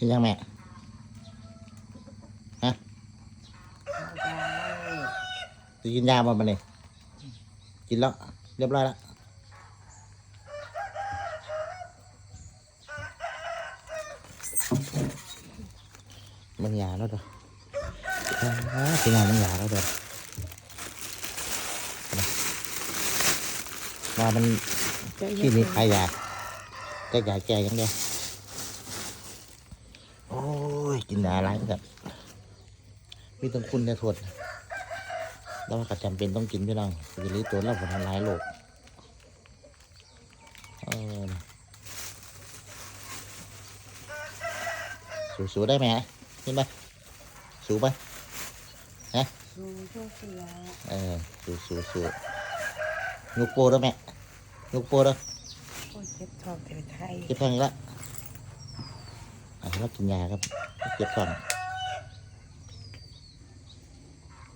กินยังแม่ฮะจะกินยาบ่มาเนี่ยกินแล้ว เรียบร้อยแล้วมันยาแล้วเด้ออ่ากินยามันยาแล้วเด้อว่ามัน ที่นี่ขายยาแต่ยาแก้ยังเดียวโอ้ย กินยาอะไรกันมีต้องคุณแต่ทวดแล้วก็จำเป็นต้องกินพี่น้องจะรีตัวเราผลทำร้ายโลกเออสูสูได้ไหมเห็นไหมสูไหมสูโซเสียเออสูสูสูนุกโปด้วยแม่นุกโปด้วยโอ้ยเจ็บท้องเทวไทยเก็บท้องอีกแล้ว อะแล้วกินยาครับเก็บก่อน